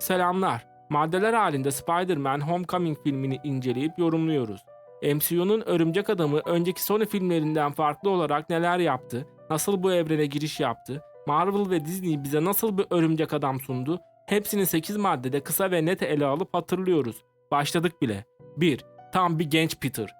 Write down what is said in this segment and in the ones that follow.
Selamlar. Maddeler halinde Spider-Man Homecoming filmini inceleyip yorumluyoruz. MCU'nun Örümcek Adamı önceki Sony filmlerinden farklı olarak neler yaptı, nasıl bu evrene giriş yaptı, Marvel ve Disney bize nasıl bir Örümcek Adam sundu, hepsini 8 maddede kısa ve net ele alıp hatırlıyoruz. Başladık bile. 1. Tam bir genç Peter.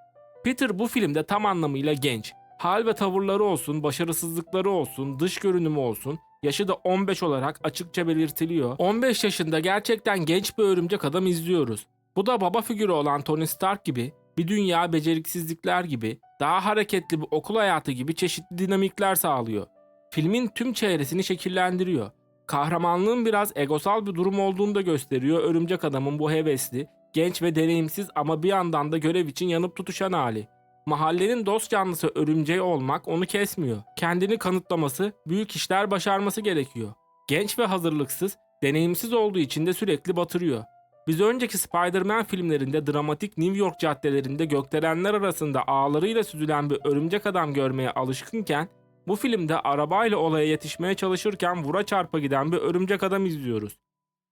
Peter bu filmde tam anlamıyla genç. Hal ve tavırları olsun, başarısızlıkları olsun, dış görünümü olsun, yaşı da 15 olarak açıkça belirtiliyor. 15 yaşında gerçekten genç bir örümcek adam izliyoruz. Bu da baba figürü olan Tony Stark gibi, bir dünya beceriksizlikler gibi, daha hareketli bir okul hayatı gibi çeşitli dinamikler sağlıyor. Filmin tüm çevresini şekillendiriyor. Kahramanlığın biraz egosal bir durum olduğunu da gösteriyor örümcek adamın bu hevesli, genç ve deneyimsiz ama bir yandan da görev için yanıp tutuşan hali. Mahallenin dost canlısı örümceği olmak onu kesmiyor. Kendini kanıtlaması, büyük işler başarması gerekiyor. Genç ve hazırlıksız, deneyimsiz olduğu için de sürekli batırıyor. Biz önceki Spider-Man filmlerinde dramatik New York caddelerinde gökdelenler arasında ağlarıyla süzülen bir örümcek adam görmeye alışkınken bu filmde arabayla olaya yetişmeye çalışırken vura çarpa giden bir örümcek adam izliyoruz.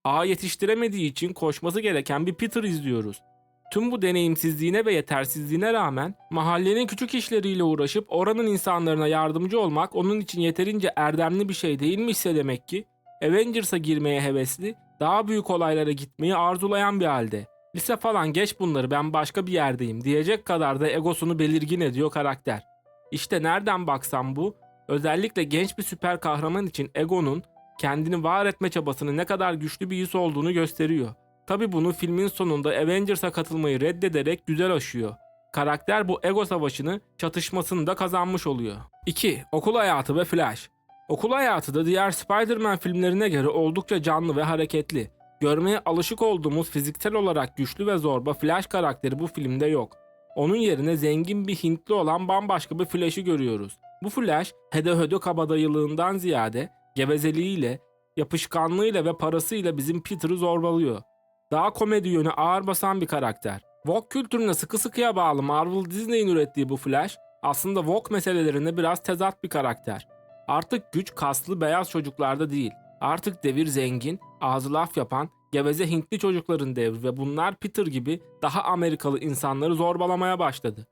Ağ yetiştiremediği için koşması gereken bir Peter izliyoruz. Tüm bu deneyimsizliğine ve yetersizliğine rağmen mahallenin küçük işleriyle uğraşıp oranın insanlarına yardımcı olmak onun için yeterince erdemli bir şey değilmişse demek ki Avengers'a girmeye hevesli, daha büyük olaylara gitmeyi arzulayan bir halde. Lise falan geç bunları ben başka bir yerdeyim diyecek kadar da egosunu belirgin ediyor karakter. İşte nereden baksam bu, özellikle genç bir süper kahraman için egonun kendini var etme çabasının ne kadar güçlü bir his olduğunu gösteriyor. Tabi bunu filmin sonunda Avengers'a katılmayı reddederek güzel aşıyor. Karakter bu ego savaşını, çatışmasını da kazanmış oluyor. 2. Okul hayatı ve Flash Okul hayatı da diğer Spider-Man filmlerine göre oldukça canlı ve hareketli. Görmeye alışık olduğumuz fiziksel olarak güçlü ve zorba Flash karakteri bu filmde yok. Onun yerine zengin bir Hintli olan bambaşka bir Flash'ı görüyoruz. Bu Flash, hede hödö kabadayılığından ziyade gevezeliğiyle, yapışkanlığıyla ve parasıyla bizim Peter'ı zorbalıyor. Daha komedi yönü ağır basan bir karakter. Vogue kültürüne sıkı sıkıya bağlı Marvel Disney'in ürettiği bu Flash, aslında Vogue meselelerine biraz tezat bir karakter. Artık güç kaslı beyaz çocuklarda değil. Artık devir zengin, ağzı laf yapan, geveze Hintli çocukların devri ve bunlar Peter gibi daha Amerikalı insanları zorbalamaya başladı.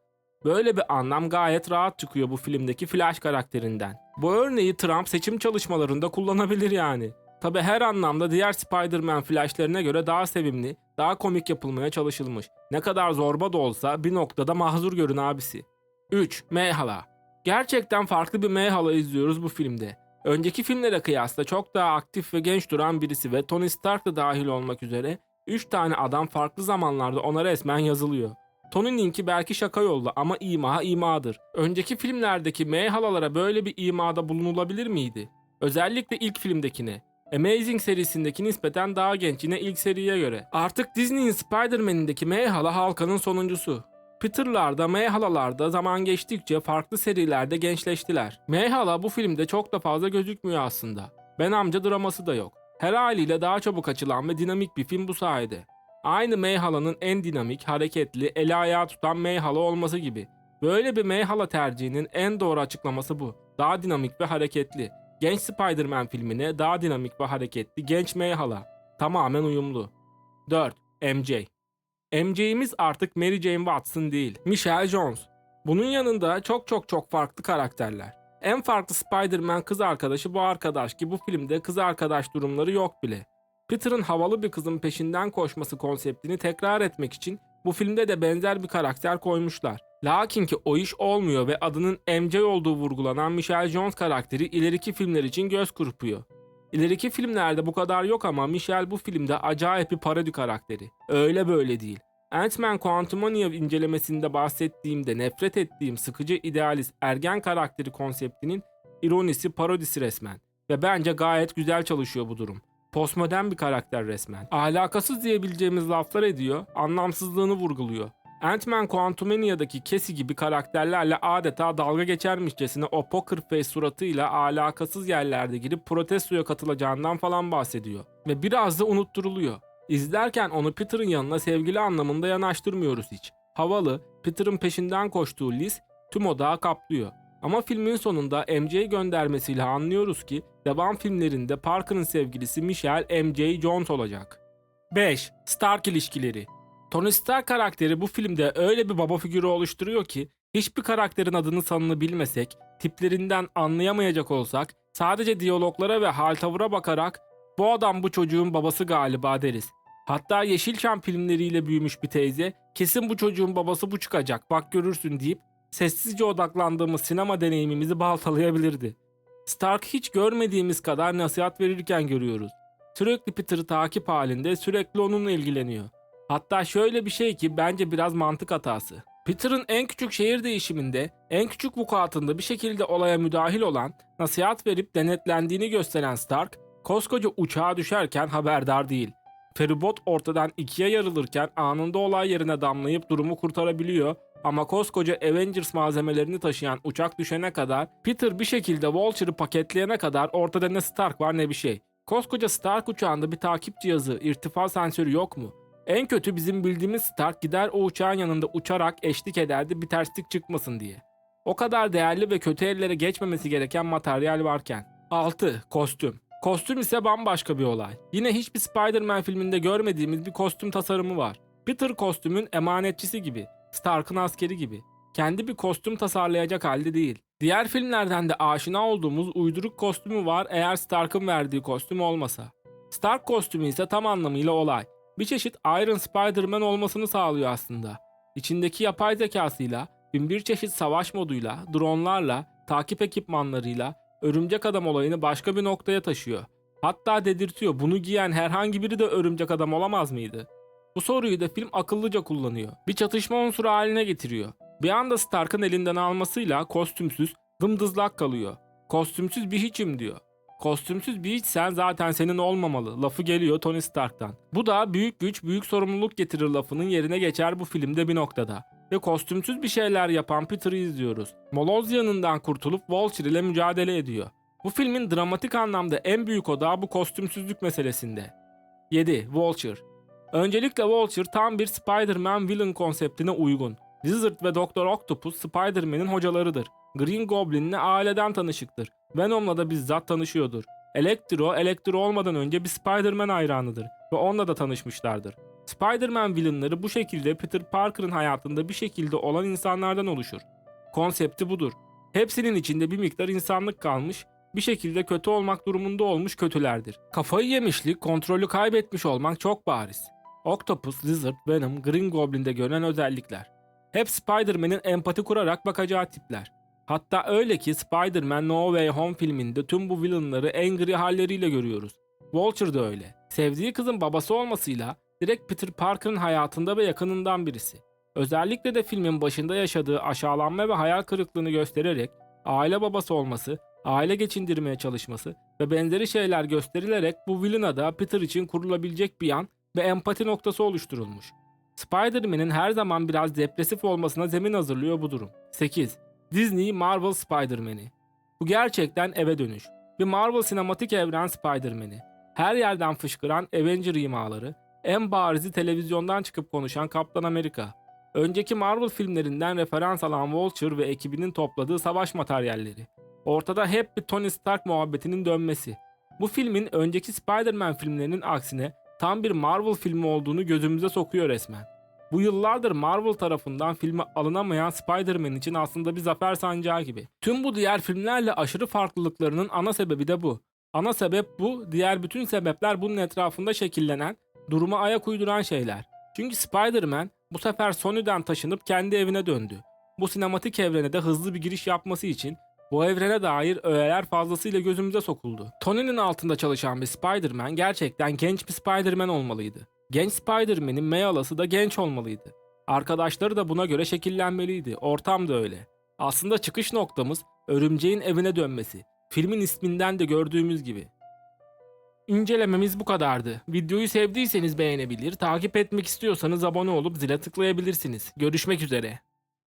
Böyle bir anlam gayet rahat çıkıyor bu filmdeki Flash karakterinden. Bu örneği Trump seçim çalışmalarında kullanabilir yani. Tabi her anlamda diğer Spider-Man flashlerine göre daha sevimli, daha komik yapılmaya çalışılmış. Ne kadar zorba da olsa bir noktada mahzur görün abisi. 3. Mayhala Gerçekten farklı bir Mayhala izliyoruz bu filmde. Önceki filmlere kıyasla çok daha aktif ve genç duran birisi ve Tony Stark da dahil olmak üzere 3 tane adam farklı zamanlarda ona resmen yazılıyor. Tony'ninki belki şaka yollu ama ima imadır. Önceki filmlerdeki Mayhala'lara böyle bir imada bulunulabilir miydi? Özellikle ilk filmdekine. Amazing serisindeki nispeten daha genç yine ilk seriye göre. Artık Disney'in Spider-Man'indeki Mayhala halkanın sonuncusu. Peter'larda, Mayhala'larda zaman geçtikçe farklı serilerde gençleştiler. Mayhala bu filmde çok da fazla gözükmüyor aslında. Ben amca draması da yok. Her haliyle daha çabuk açılan ve dinamik bir film bu sayede. Aynı Mayhala'nın en dinamik, hareketli, eli ayağı tutan Mayhala olması gibi. Böyle bir Mayhala tercihinin en doğru açıklaması bu. Daha dinamik ve hareketli. Genç Spider-Man filmine daha dinamik ve hareketli genç Mayhala. Tamamen uyumlu. 4. MJ MJ'imiz artık Mary Jane Watson değil, Michelle Jones. Bunun yanında çok çok çok farklı karakterler. En farklı Spider-Man kız arkadaşı bu arkadaş ki bu filmde kız arkadaş durumları yok bile. Peter'ın havalı bir kızın peşinden koşması konseptini tekrar etmek için bu filmde de benzer bir karakter koymuşlar. Lakin ki o iş olmuyor ve adının MJ olduğu vurgulanan Michelle Jones karakteri ileriki filmler için göz kırpıyor. İleriki filmlerde bu kadar yok ama Michelle bu filmde acayip bir parodi karakteri. Öyle böyle değil. Ant-Man Quantumania incelemesinde bahsettiğimde nefret ettiğim sıkıcı idealist ergen karakteri konseptinin ironisi parodisi resmen. Ve bence gayet güzel çalışıyor bu durum. Postmodern bir karakter resmen. Alakasız diyebileceğimiz laflar ediyor, anlamsızlığını vurguluyor. Ant-Man Quantumania'daki Cassie gibi karakterlerle adeta dalga geçermişçesine o poker face suratıyla alakasız yerlerde girip protestoya katılacağından falan bahsediyor. Ve biraz da unutturuluyor. İzlerken onu Peter'ın yanına sevgili anlamında yanaştırmıyoruz hiç. Havalı, Peter'ın peşinden koştuğu Liz tüm odağı kaplıyor. Ama filmin sonunda MJ göndermesiyle anlıyoruz ki devam filmlerinde Parker'ın sevgilisi Michelle MJ Jones olacak. 5. Stark ilişkileri Tony Stark karakteri bu filmde öyle bir baba figürü oluşturuyor ki hiçbir karakterin adını sanını bilmesek, tiplerinden anlayamayacak olsak sadece diyaloglara ve hal tavıra bakarak bu adam bu çocuğun babası galiba deriz. Hatta Yeşilçam filmleriyle büyümüş bir teyze kesin bu çocuğun babası bu çıkacak bak görürsün deyip sessizce odaklandığımız sinema deneyimimizi baltalayabilirdi. Stark hiç görmediğimiz kadar nasihat verirken görüyoruz. Sürekli Peter'ı takip halinde sürekli onunla ilgileniyor. Hatta şöyle bir şey ki bence biraz mantık hatası. Peter'ın en küçük şehir değişiminde, en küçük vukuatında bir şekilde olaya müdahil olan, nasihat verip denetlendiğini gösteren Stark, koskoca uçağa düşerken haberdar değil. Feribot ortadan ikiye yarılırken anında olay yerine damlayıp durumu kurtarabiliyor ama koskoca Avengers malzemelerini taşıyan uçak düşene kadar Peter bir şekilde Vulture'ı paketleyene kadar ortada ne Stark var ne bir şey. Koskoca Stark uçağında bir takip cihazı, irtifa sensörü yok mu? En kötü bizim bildiğimiz Stark gider o uçağın yanında uçarak eşlik ederdi bir terslik çıkmasın diye. O kadar değerli ve kötü ellere geçmemesi gereken materyal varken. 6. Kostüm. Kostüm ise bambaşka bir olay. Yine hiçbir Spider-Man filminde görmediğimiz bir kostüm tasarımı var. Peter kostümün emanetçisi gibi, Stark'ın askeri gibi. Kendi bir kostüm tasarlayacak halde değil. Diğer filmlerden de aşina olduğumuz uyduruk kostümü var eğer Stark'ın verdiği kostüm olmasa. Stark kostümü ise tam anlamıyla olay. Bir çeşit Iron Spider-Man olmasını sağlıyor aslında. İçindeki yapay zekasıyla, binbir çeşit savaş moduyla, dronlarla, takip ekipmanlarıyla, örümcek adam olayını başka bir noktaya taşıyor. Hatta dedirtiyor bunu giyen herhangi biri de örümcek adam olamaz mıydı? Bu soruyu da film akıllıca kullanıyor. Bir çatışma unsuru haline getiriyor. Bir anda Stark'ın elinden almasıyla kostümsüz, dımdızlak kalıyor. Kostümsüz bir hiçim diyor. Kostümsüz bir hiçsen zaten senin olmamalı. Lafı geliyor Tony Stark'tan. Bu da büyük güç büyük sorumluluk getirir lafının yerine geçer bu filmde bir noktada. Ve kostümsüz bir şeyler yapan Peter'ı izliyoruz. Moloz yanından kurtulup Vulture ile mücadele ediyor. Bu filmin dramatik anlamda en büyük odağı bu kostümsüzlük meselesinde. 7. Vulture Öncelikle Vulture tam bir Spider-Man villain konseptine uygun. Lizard ve Doktor Octopus Spider-Man'in hocalarıdır. Green Goblin'le aileden tanışıktır. Venom'la da bizzat tanışıyordur. Electro, Electro olmadan önce bir Spider-Man hayranıdır ve onunla da tanışmışlardır. Spider-Man villainları bu şekilde Peter Parker'ın hayatında bir şekilde olan insanlardan oluşur. Konsepti budur. Hepsinin içinde bir miktar insanlık kalmış, bir şekilde kötü olmak durumunda olmuş kötülerdir. Kafayı yemişlik, kontrolü kaybetmiş olmak çok bariz. Octopus, Lizard, Venom, Green Goblin'de görünen özellikler. Hep Spider-Man'in empati kurarak bakacağı tipler. Hatta öyle ki Spider-Man No Way Home filminde tüm bu villainları en gri halleriyle görüyoruz. Vulture da öyle. Sevdiği kızın babası olmasıyla direkt Peter Parker'ın hayatında ve yakınından birisi. Özellikle de filmin başında yaşadığı aşağılanma ve hayal kırıklığını göstererek aile babası olması, aile geçindirmeye çalışması ve benzeri şeyler gösterilerek bu villain'a da Peter için kurulabilecek bir yan ve empati noktası oluşturulmuş. Spider-Man'in her zaman biraz depresif olmasına zemin hazırlıyor bu durum. 8. Disney Marvel Spider-Man'i. Bu gerçekten eve dönüş. Bir Marvel sinematik evren Spider-Man'i. Her yerden fışkıran Avenger imaları, en barizi televizyondan çıkıp konuşan Kaptan Amerika. Önceki Marvel filmlerinden referans alan Vulture ve ekibinin topladığı savaş materyalleri. Ortada hep bir Tony Stark muhabbetinin dönmesi. Bu filmin önceki Spider-Man filmlerinin aksine tam bir Marvel filmi olduğunu gözümüze sokuyor resmen. Bu yıllardır Marvel tarafından filme alınamayan Spider-Man için aslında bir zafer sancağı gibi. Tüm bu diğer filmlerle aşırı farklılıklarının ana sebebi de bu. Ana sebep bu, diğer bütün sebepler bunun etrafında şekillenen, duruma ayak uyduran şeyler. Çünkü Spider-Man bu sefer Sony'den taşınıp kendi evine döndü. Bu sinematik evrene de hızlı bir giriş yapması için bu evrene dair öğeler fazlasıyla gözümüze sokuldu. Tony'nin altında çalışan bir Spider-Man gerçekten genç bir Spider-Man olmalıydı. Genç Spider-Man'in meyalası da genç olmalıydı. Arkadaşları da buna göre şekillenmeliydi. Ortam da öyle. Aslında çıkış noktamız örümceğin evine dönmesi. Filmin isminden de gördüğümüz gibi. İncelememiz bu kadardı. Videoyu sevdiyseniz beğenebilir, takip etmek istiyorsanız abone olup zile tıklayabilirsiniz. Görüşmek üzere.